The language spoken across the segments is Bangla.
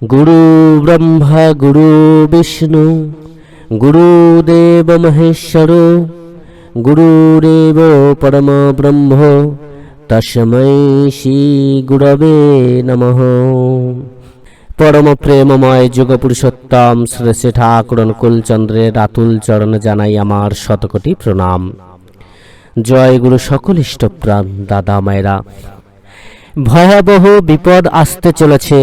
গুরু ব্রহ্মা গুরু বিষ্ণু গুরুদেব মহেশ্বর গুরুরেব পরম ব্রহ্ম তস্मै শ্রী গুরবে নমঃ পরম প্রেমময় যুগ পুরুষোত্তম শ্রী শ্রী ঠাকুর অনুকূলচন্দ্রের রাতুল চরণ জানাই আমার শতকোটি প্রণাম জয় গুরু সকল ইষ্টপ্রাণ দাদা মায়েরা ভয়াবহ বিপদ আসতে চলেছে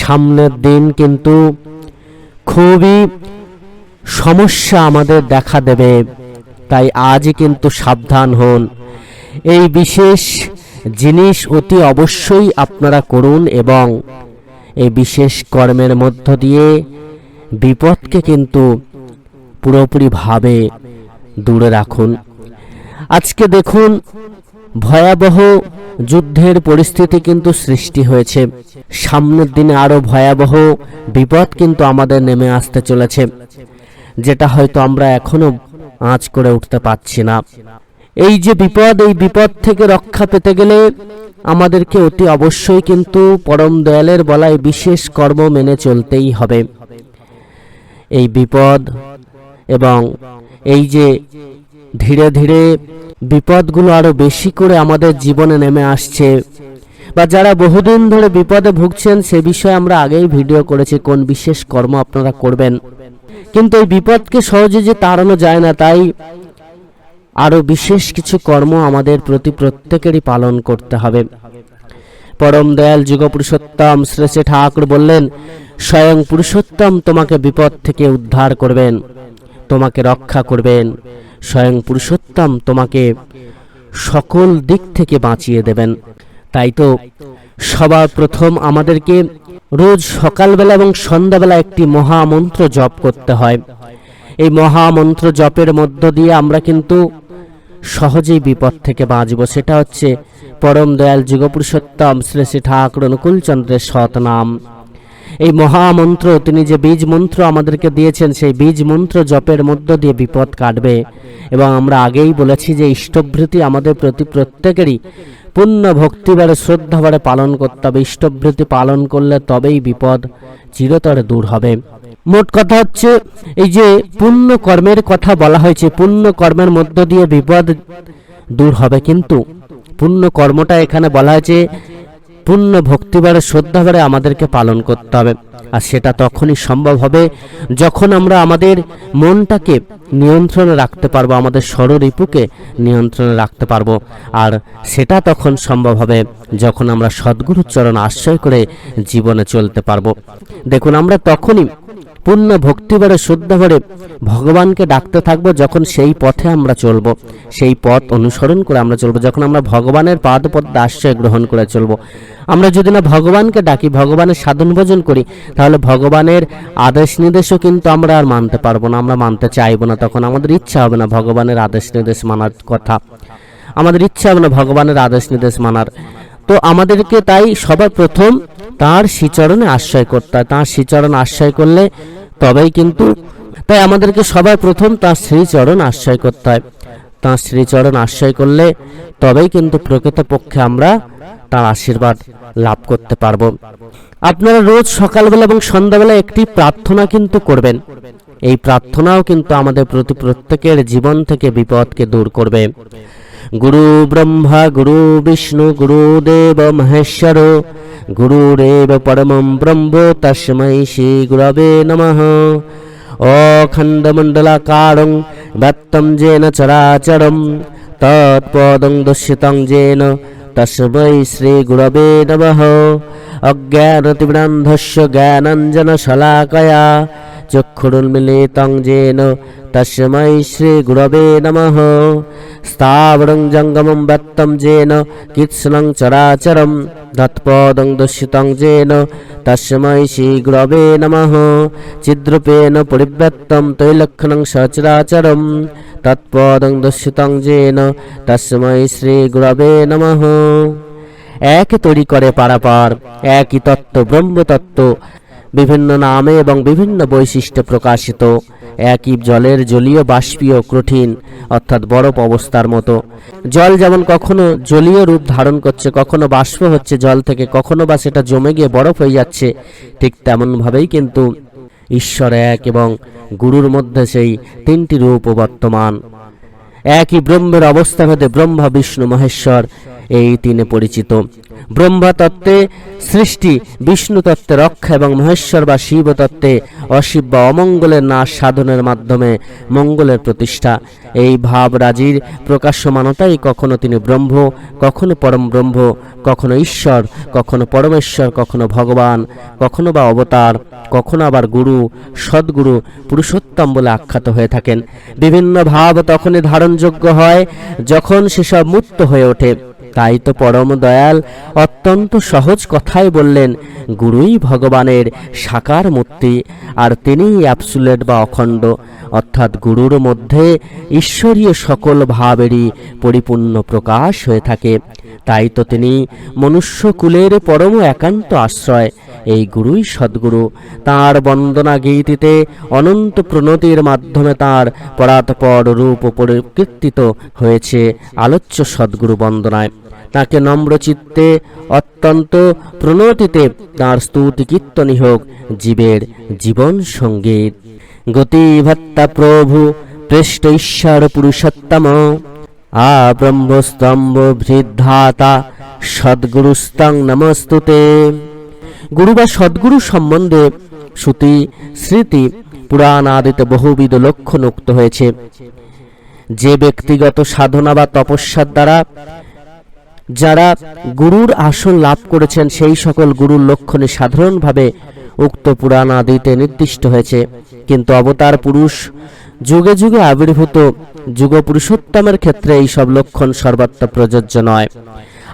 সামনের দিন কিন্তু খুবই সমস্যা আমাদের দেখা দেবে। তাই আজই কিন্তু সাবধান হন। এই বিশেষ জিনিস অতি অবশ্যই আপনারা করুন এবং এই বিশেষ কর্মের মধ্য দিয়ে বিপদকে কিন্তু পুরোপুরিভাবে দূরে রাখুন। আজকে দেখুন ভয়াবহ যুদ্ধের পরিস্থিতি কিন্তু সৃষ্টি হয়েছে। সামনের দিনে আরও ভয়াবহ বিপদ কিন্তু আমাদের নেমে আসতে চলেছে, যেটা হয়তো আমরা এখনও আঁচ করে উঠতে পারছি না। এই যে বিপদ, এই বিপদ থেকে রক্ষা পেতে গেলে আমাদেরকে অতি অবশ্যই কিন্তু পরম দয়ালের বলায় বিশেষ কর্ম মেনে চলতেই হবে। এই বিপদ এবং এই যে ধীরে ধীরে বিপদগুলো আরও বেশি করে আমাদের জীবনে নেমে আসছে। বা যারা বহুদিন ধরে বিপদে ভুগছেন, সে বিষয়ে আমরা আগেই ভিডিও করেছি কোন বিশেষ কর্ম আপনারা করবেন। কিন্তু এই বিপদকে সহজে যে তাড়ানো যায় না, তাই আরও বিশেষ কিছু কর্ম আমাদের প্রতি প্রত্যেকেরই পালন করতে হবে। পরম দয়াল যুগ পুরুষোত্তম শ্রেষ্ঠ ঠাকুর বললেন, স্বয়ং পুরুষোত্তম তোমাকে বিপদ থেকে উদ্ধার করবেন, তোমাকে রক্ষা করবেন। স্বয়ং পুরুষোত্তম তোমাকে সকল দিক থেকে বাঁচিয়ে দেবেন। তাই তো সবার প্রথম আমাদেরকে রোজ সকালবেলা এবং সন্ধ্যাবেলা একটি মহামন্ত্র জপ করতে হয়। এই মহামন্ত্র জপের মধ্য দিয়ে আমরা কিন্তু সহজেই বিপদ থেকে বাঁচব। সেটা হচ্ছে পরম দয়াল যুগপুরুষোত্তম শ্রী শ্রী ঠাকুর অনুকূলচন্দ্রের সৎ নাম এই মহামন্ত্র, তিনি যে বীজ মন্ত্র আমাদেরকে দিয়েছেন, সেই বীজ মন্ত্র জপের মধ্য দিয়ে বিপদ কাটবে। এবং আমরা আগেই বলেছি যে ইষ্টভৃতি আমাদের প্রতি প্রত্যেকেরই পূর্ণ ভক্তিবারে শ্রদ্ধাবারে পালন করতে হবে। ইষ্টভৃতি পালন করলে তবেই বিপদ চিরতরে দূর হবে। মোট কথা হচ্ছে, এই যে পুণ্য কর্মের কথা বলা হয়েছে পুণ্য কর্মের মধ্য দিয়ে বিপদ দূর হবে। কিন্তু পুণ্য কর্মটা এখানে বলা হয়েছে পূর্ণ ভক্তিবারে শ্রদ্ধাভারে আমাদেরকে পালন করতে হবে। আর সেটা তখনই সম্ভব হবে যখন আমরা আমাদের মনটাকে নিয়ন্ত্রণে রাখতে পারব, আমাদের ষড়রিপুকে নিয়ন্ত্রণে রাখতে পারব। আর সেটা তখন সম্ভব হবে যখন আমরা সদ্গুরুর চরণ আশ্রয় করে জীবনে চলতে পারব। দেখুন, আমরা তখনই পূর্ণ ভক্তিবারে শ্রদ্ধাভরে ভগবানকে ডাকতে থাকব যখন সেই পথে আমরা চলবো। সেই পথ অনুসরণ করে আমরা চলবো। যখন আমরা ভগবানের পাদপদ্মে আশ্রয় গ্রহণ করে চলবো। আমরা যদি না ভগবানকে ডাকি, ভগবানের সাধন ভোজন করি, তাহলে ভগবানের আদেশ নির্দেশও কিন্তু আমরা আর মানতে পারব না, আমরা মানতে চাইব না। তখন আমাদের ইচ্ছা হবে না ভগবানের আদেশ নির্দেশ মানার কথা। আমাদের ইচ্ছা হবে না ভগবানের আদেশ নির্দেশ মানার। তো আমাদেরকে তাই সবার প্রথম তার শ্রীচরণে আশ্রয় করতে হয় তার শ্রীচরণ আশ্রয় করলে তবেই কিন্তু তাই আমাদেরকে সবার প্রথম তার শ্রীচরণ আশ্রয় করতে হয়। তার শ্রীচরণ আশ্রয় করলে তবেই কিন্তু প্রকৃতপক্ষে আমরা তার আশীর্বাদ লাভ করতে পারব। আপনারা রোজ সকালবেলা এবং সন্ধ্যাবেলা একটি প্রার্থনা কিন্তু করবেন। এই প্রার্থনাও কিন্তু আমাদের প্রতি প্রত্যেকের জীবন থেকে বিপদকে দূর করবে। গুরু ব্রহ্মা গুরু বিষ্ণু গুরুদেব মহেশ্বর গুরুরেব পরমম ব্রহ্ম তস্মৈ শ্রী গুরবে নমঃ অখণ্ডমণ্ডলাকারং ব্যক্তম জেন চরাচরম তৎপদং দূষিতং জেন তস্মৈ শ্রীগুরবে নমঃ অজ্ঞানতিবৃন্ধস্য জ্ঞানঞ্জনশলাকয়া চক্ষুরুন্মিলিতং জেন तस्मै श्रीगुरवे नमः स्थावरं जङ्गमं व्यक्तं येन कृत्स्नं चराचरं तत्पदं दर्शितं येन तस्मै श्रीगुरवे नमः चिद्रूपेण परिव्यक्तं तैलक्षणं सचराचरं तत्पदं दर्शितं येन तस्मै श्रीगुरवे नमः এক তৈরি করে পারাপার একই তত্ত্ব ব্রহ্মতত্ত্ব বিভিন্ন নামে এবং বিভিন্ন বৈশিষ্ট্য প্রকাশিত একই জলের জলীয় বাষ্পীয় কঠিন অর্থাৎ বরফ অবস্থার মতো। জল যেমন কখনো জলীয় রূপ ধারণ করছে, কখনো বাষ্প হচ্ছে জল থেকে, কখনো বা সেটা জমে গিয়ে বরফ হয়ে যাচ্ছে, ঠিক তেমনভাবেই কিন্তু ঈশ্বর এক এবং গুরুর মধ্যে সেই তিনটি রূপ বর্তমান। একই ব্রহ্মের অবস্থাভেদে ব্রহ্মা, বিষ্ণু, মহেশ্বর এই তিনে পরিচিত। ব্রহ্মা তত্ত্বে সৃষ্টি বিষ্ণু তত্ত্বে রক্ষা এবং মহেশ্বর বা শিব তত্ত্বে অশিব বা অমঙ্গলের নাশ সাধনের মাধ্যমে মঙ্গলের প্রতিষ্ঠা। এই ভাব রাজির প্রকাশ্যমানতাই কখনো তিনি ব্রহ্ম, কখনো পরম ব্রহ্ম, কখনো ঈশ্বর, কখনো পরমেশ্বর, কখনো ভগবান, কখনো বা অবতার, কখনো আবার গুরু, সদ্গুরু, পুরুষোত্তম বলে আখ্যাত হয়ে থাকেন। বিভিন্ন ভাব তখনই ধারণযোগ্য হয় যখন সেসব মুক্ত হয়ে ওঠে। তাই তো পরম দয়াল অত্যন্ত সহজ কথাই বললেন গুরুই ভগবানের সাকার মূর্তি, আর তিনিই অ্যাবসুলেট বা অখণ্ড, অর্থাৎ গুরুর মধ্যে ঈশ্বরীয় সকল ভাবেরই পরিপূর্ণ প্রকাশ হয়ে থাকে। তাই তো তিনি মনুষ্যকুলের পরম একান্ত আশ্রয়, এই গুরুই সদ্গুরু। তাঁর বন্দনা গীতিতে অনন্ত প্রণতির মাধ্যমে তাঁর পরাৎপর রূপ পরিকীর্তিত হয়েছে আলোচ্য সদ্গুরু বন্দনায়। তাকে নম্রচিত্তে অত্যন্ত প্রণতিতে তাঁর স্তুতি কীর্তনই হোক, জীবের জীবন সংগীত। গতিভত্তা প্রভু পৃষ্ঠ ঈশ্বর পুরুষোত্তম। আ ব্রহ্মস্তম্ভ বৃদ্ধাতা সদ্গুরুস্তং নমস্তুতে। গুরু বা সদ্গুরু সম্বন্ধে শ্রুতি, স্মৃতি পুরাণ আদিতে বহুবিধ লক্ষণ উক্ত হয়েছে। যে ব্যক্তিগত সাধনা বা তপস্যার দ্বারা যারা গুরুর আসন লাভ করেছেন, সেই সকল গুরুর লক্ষণে সাধারণভাবে উক্ত পুরাণ আদিতে নির্দিষ্ট হয়েছে। কিন্তু অবতার পুরুষ যুগে যুগে আবির্ভূত যুগ পুরুষোত্তমের ক্ষেত্রে এই সব লক্ষণ সর্বাত্ম প্রযোজ্য নয়।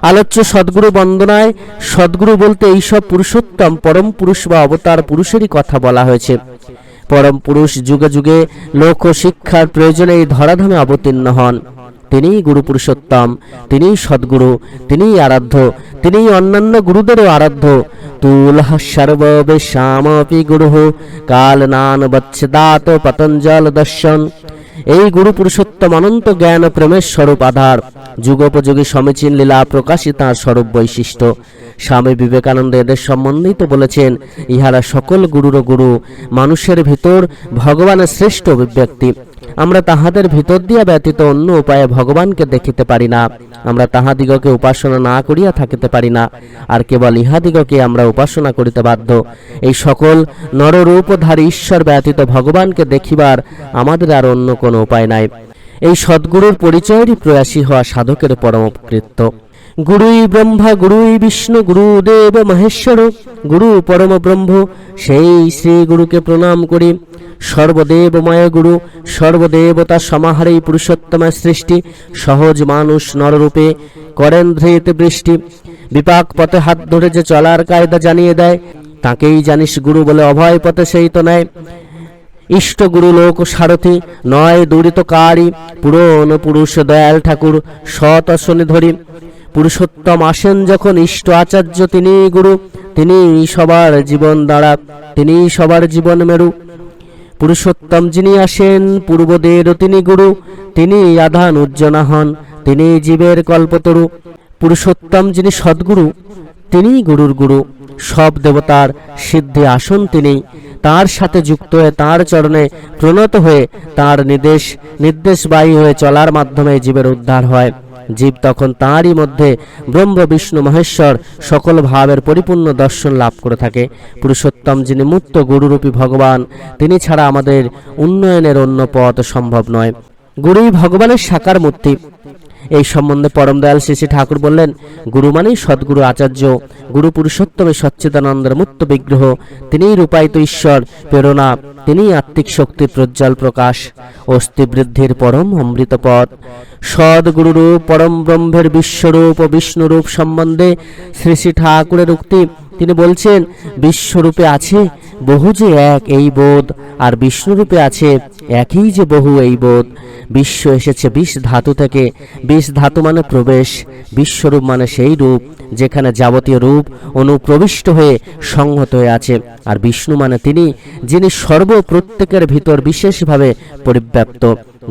আলোচ্য সদ্গুরু বন্দনায়, সদ্গুরু বলতে এইসব পুরুষোত্তম, পরম পুরুষ বা অবতার পুরুষেরই কথা বলা হয়েছে। পরম পুরুষ যুগে যুগে লোক শিক্ষার প্রয়োজনে এই ধরাধামে অবতীর্ণ হন। তিনিই গুরু পুরুষোত্তম, তিনিই সদ্গুরু, তিনিই আরাধ্য, তিনিই অন্যান্য গুরুদেরও আরাধ্য। তুলহ সর্ববেশামপি গুরু কাল নান বচ্ছেদাত পতঞ্জল দর্শন। এই গুরু পুরুষোত্তম অনন্ত জ্ঞান প্রেমের স্বরূপ আধার। যুগোপযোগী সমীচীন লীলা প্রকাশই তাঁর স্বরূপ বৈশিষ্ট্য। স্বামী বিবেকানন্দ এদের সম্বন্ধেই তো বলেছেন, ইহারা সকল গুরুর গুরু, মানুষের ভিতর ভগবানের শ্রেষ্ঠ অভিব্যক্তি। আমরা তাহাদের ভিতর দিয়া ব্যতীত অন্য উপায়ে ভগবানকে দেখিতে পারি না। আমরা তাহাদিগকে উপাসনা না করিয়া থাকিতে পারি না, আর কেবল ইহাদিগকে আমরা উপাসনা করিতে বাধ্য। এই সকল নররূপধারী ঈশ্বর ব্যতীত ভগবানকে দেখিবার আমাদের আর অন্য কোনো উপায় নাই। এই সদ্গুরুর পরিচয়েরই প্রয়াসী হওয়া সাধকের পরম কৃত্য গুরুই ব্রহ্মা, গুরুই বিষ্ণু, গুরুদেব মহেশ্বর, গুরু পরম ব্রহ্ম, সেই শ্রী গুরুকে প্রণাম করি। সর্বদেবময় গুরু, সর্বদেবতা সমাহারেই পুরুষোত্তমের সৃষ্টি, সহজ মানুষ নররূপে করেন ধৃত বৃষ্টি। বিপাক পথে হাত ধরে যে চলার কায়দা জানিয়ে দেয়, তাকেই জানিস গুরু বলে অভয় পথে সেই তো নেয়। ইষ্ট গুরু লোক সারথি, নয় দূরিত কারি, পুরন পুরুষ দয়াল ঠাকুর, সৎ অশ্বনি ধরি। পুরুষোত্তম আসেন যখন ইষ্ট আচার্য, তিনি গুরু, তিনি সবার জীবন দাঁড়া তিনি সবার জীবন মেরু। পুরুষোত্তম যিনি আসেন পূর্বদের তিনি গুরু, তিনি আধান উজ্জনা হন, তিনি জীবের কল্পতরু। পুরুষোত্তম যিনি সদ্গুরু, তিনি গুরুর গুরু। সব দেবতার সিদ্ধি আসন তিনি। তার সাথে যুক্ত হয়ে তার চরণে প্রণত হয়ে তার নির্দেশ, নির্দেশবাহী হয়ে চলার মাধ্যমে জীবের উদ্ধার হয়। জীব তখন তাঁরই মধ্যে ব্রহ্ম, বিষ্ণু, মহেশ্বর সকল ভাবের পরিপূর্ণ দর্শন লাভ করে থাকে। পুরুষোত্তম যিনি মুক্ত গুরুরূপী ভগবান, তিনি ছাড়া আমাদের উন্নয়নের অন্য পথ সম্ভব নয়। গুরুই ভগবানের সাকার মূর্তি। এই সম্বন্ধে পরম দয়াল শ্রী শ্রী ঠাকুর বললেন, গুরু মানেই সদ্গুরু আচার্য, গুরু পুরুষোত্তমে সচ্চিদানন্দের মুক্ত বিগ্রহ, তিনিই রূপায়িত ঈশ্বর, প্রেরণা, তিনিই আত্মিক শক্তির প্রজ্জ্বল প্রকাশ, অস্থি বৃদ্ধির পরম অমৃত পথ। সদ্গুরুরূপ পরম ব্রহ্মের বিশ্বরূপ ও বিষ্ণুরূপ সম্বন্ধে শ্রী শ্রী ঠাকুরের উক্তি তিনি বলছেন, বিশ্বরূপে আছে বহু যে এক এই বোধ, আর বিষ্ণুরূপে আছে একই যে বহু এই বোধ। বিশ্ব এসেছে বিষ ধাতু থেকে, বিষ ধাতু মানে প্রবেশ, বিশ্বরূপ মানে সেই রূপ, যেখানে যাবতীয় রূপ অনুপ্রবিষ্ট হয়ে সংহত হয়ে আছে। আর বিষ্ণু মানে তিনি, যিনি সর্ব প্রত্যেকের ভিতর বিশেষভাবে পরিব্যাপ্ত।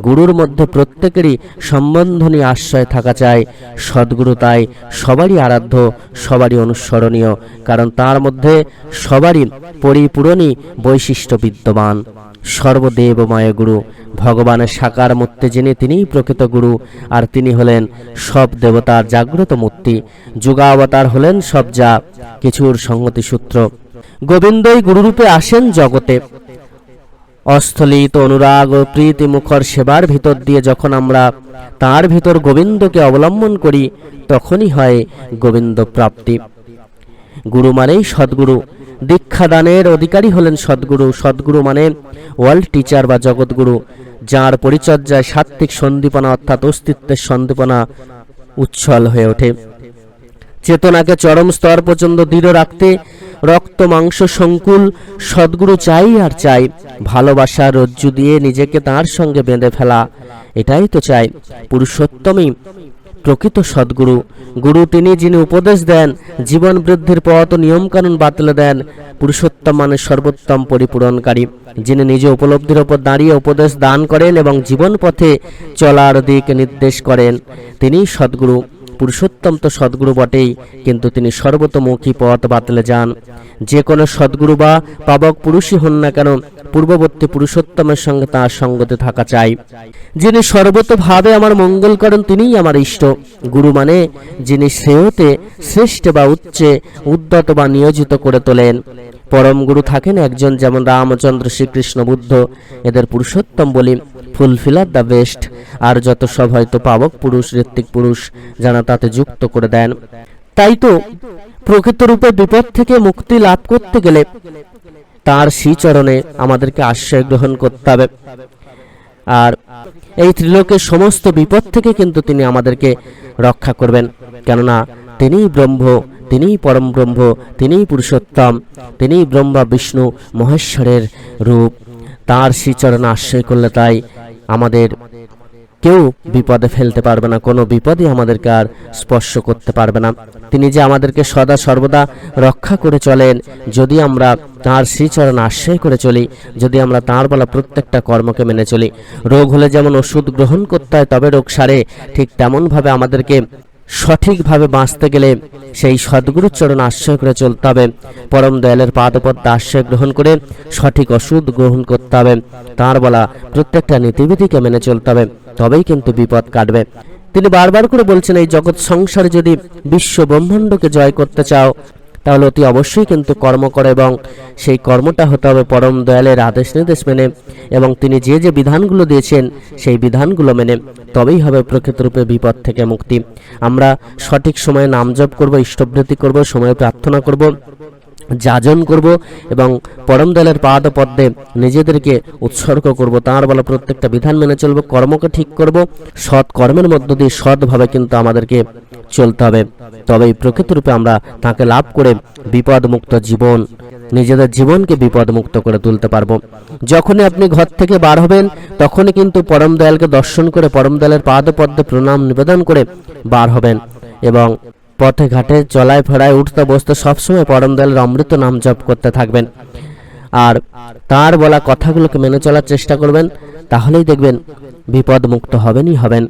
গুরুর মধ্যে প্রত্যেকেরই সম্বন্ধনীয় আশ্রয় থাকা চাই। সদ্গুরু তাই সবারই আরাধ্য, সবারই অনুসরণীয়, কারণ তার মধ্যে সবারই পরিপূরণী বৈশিষ্ট্য বিদ্যমান। সর্বদেবময় গুরু, ভগবানের সাকার মূর্তি যিনি, তিনিই প্রকৃত গুরু, আর তিনি হলেন সব দেবতার জাগ্রত মূর্তি। যুগাবতার হলেন সব যা, কিছুর সংগতি সূত্র গোবিন্দই গুরুরূপে আসেন জগতে। অস্থলিত অনুরাগ ও প্রীতি মুখর সেবার ভিতর দিয়ে যখন আমরা তার ভিতর গোবিন্দকে অবলম্বন করি, তখনই হয় গোবিন্দ প্রাপ্তি। গুরু মানেই সদ্গুরু। দীক্ষাদানের অধিকারী হলেন সদ্গুরু। সদ্গুরু মানে ওয়ার্ল্ড টিচার বা জগৎগুরু, যার পরিচর্যায় সাত্ত্বিক সন্দীপনা অর্থাৎ অস্তিত্বের সন্দীপনা উচ্ছল হয়ে ওঠে। চেতনাকে চরম স্তর পর্যন্ত দৃঢ় রাখতে রক্ত, মাংস, সংকুল, সদ্গুরু চাই আর চাই। ভালোবাসা রজ্জু দিয়ে নিজেকে তার সঙ্গে বেঁধে ফেলা, এটাই তো চাই। পুরুষোত্তমই প্রকৃত সদ্গুরু। গুরু তিনি যিনি উপদেশ দেন, জীবন বৃদ্ধির পথ ও নিয়মকানুন বাতলে দেন, পুরুষোত্তম মানে সর্বোত্তম পরিপূরণকারী। যিনি নিজ উপলব্ধির ওপর দাঁড়িয়ে উপদেশ দান করেন এবং জীবন পথে চলার দিক নির্দেশ করেন তিনি সদ্গুরু। পুরুষোত্তম তো সদ্গুরু বটেই, কিন্তু তিনি সর্বতমুখী পথ বাতলে যান। যে কোনো সদ্গুরু বা পাবক পুরুষই হন না কেন, পূর্ববর্তী পুরুষোত্তমের সঙ্গে তার সঙ্গতে থাকা চাই। যিনি সর্বতভাবে আমার মঙ্গল করেন, তিনিই আমার ইষ্ট। গুরু মানে যিনি শ্রেয়তে শ্রেষ্ঠ বা উচ্চে, উদ্যত বা নিয়োজিত করে তোলেন। পরম গুরু থাকেন একজন যেমন রামচন্দ্র শ্রীকৃষ্ণ বুদ্ধ, এদের পুরুষোত্তম বলি ফুলফিলার দ্য বেস্ট। আর যত সব হয়তো পাবক পুরুষ, ঋত্বিক পুরুষ, যারা তাতে যুক্ত করে দেন। তাই তো প্রকৃত রূপে বিপদ থেকে মুক্তি লাভ করতে গেলে তার শ্রীচরণে আমাদেরকে আশ্রয় গ্রহণ করতে হবে। আর এই ত্রিলোকের সমস্ত বিপদ থেকে কিন্তু তিনি আমাদেরকে রক্ষা করবেন। কেননা তিনিই ব্রহ্ম তিনিই পরম ব্রহ্ম, তিনিই পুরুষোত্তম, তিনিই ব্রহ্মা, বিষ্ণু, মহেশ্বরের রূপ। তার শ্রীচরণ আশ্রয় করলে তাই আমাদের কেউ বিপদে ফেলতে পারবে না, কোনো বিপদই আমাদেরকে আর স্পর্শ করতে পারবে না। তিনি যে আমাদেরকে সদা সর্বদা রক্ষা করে চলেন, যদি আমরা তার শ্রীচরণ আশ্রয় করে চলি, যদি আমরা তার বলা প্রত্যেকটা কর্মকে মেনে চলি, রোগ হলে যেমন ওষুধ গ্রহণ করতে হয়, তবে রোগ সারে, ঠিক তেমনভাবে আমাদেরকে সঠিকভাবে বাঁচতে গেলে সেই সদ্গুরুর চরণ আশ্রয় করে চলতে হবে। পরম দয়ালের পাদপদ্মা আশ্রয় গ্রহণ করে সঠিক ওষুধ গ্রহণ করতে হবে। তাঁর বলা প্রত্যেকটা নীতিবিধিকে মেনে চলতে হবে, তবেই কিন্তু বিপদ কাটবে। তিনি বারবার করে বলছেন, এই জগৎ সংসারে যদি বিশ্ব ব্রহ্মাণ্ডকে জয় করতে চাও তাহলে অতি অবশ্যই কিন্তু কর্ম করে এবং সেই কর্মটা হতে হবে পরম দয়ালের আদেশ নির্দেশ মেনে এবং তিনি যে যে বিধানগুলো দিয়েছেন সেই বিধানগুলো মেনে। তবেই হবে প্রকৃতরূপে বিপদ থেকে মুক্তি। আমরা সঠিক সময়ে নাম জপ করব, ইষ্টবৃত্তি করব, সময়ে প্রার্থনা করব। যাজন করব এবং পরম দলের পাদ পদ্মে নিজেদেরকে উৎসর্গ করব। তার বলা প্রত্যেকটা বিধান মেনে চলব, কর্মকে ঠিক করব, সৎ কর্মের মধ্য দিয়ে সৎভাবে কিন্তু আমাদেরকে চলতে হবে। তবেই প্রকৃতরূপে আমরা তাকে লাভ করে বিপদ মুক্ত জীবন, নিজেদের জীবনকে বিপদ মুক্ত করে তুলতে পারব। যখনই আপনি ঘর থেকে বার হবেন, তখনই কিন্তু পরম দয়ালকে দর্শন করে পরম দয়ালের পাদ পদ্মে প্রণাম নিবেদন করে বার হবেন এবং পথে ঘাটে চলায় ফেরায় উঠতে বসতে সবসময় পরম দয়ালের অমৃত নাম জপ করতে থাকবেন। আর তার বলা কথাগুলোকে মেনে চলার চেষ্টা করবেন, তাহলেই দেখবেন বিপদ মুক্ত হবেনই হবেন।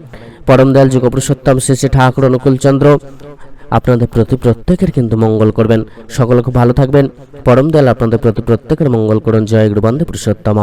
পরম দয়াল যুগপুরুষোত্তম শ্রী শ্রী ঠাকুর অনুকূলচন্দ্র আপনাদের প্রতি প্রত্যেকের কিন্তু মঙ্গল করবেন। সকলে খুব ভালো থাকবেন। পরম দয়াল আপনাদের প্রতি প্রত্যেকের মঙ্গল করুন। জয় গুরু বন্দে পুরুষোত্তম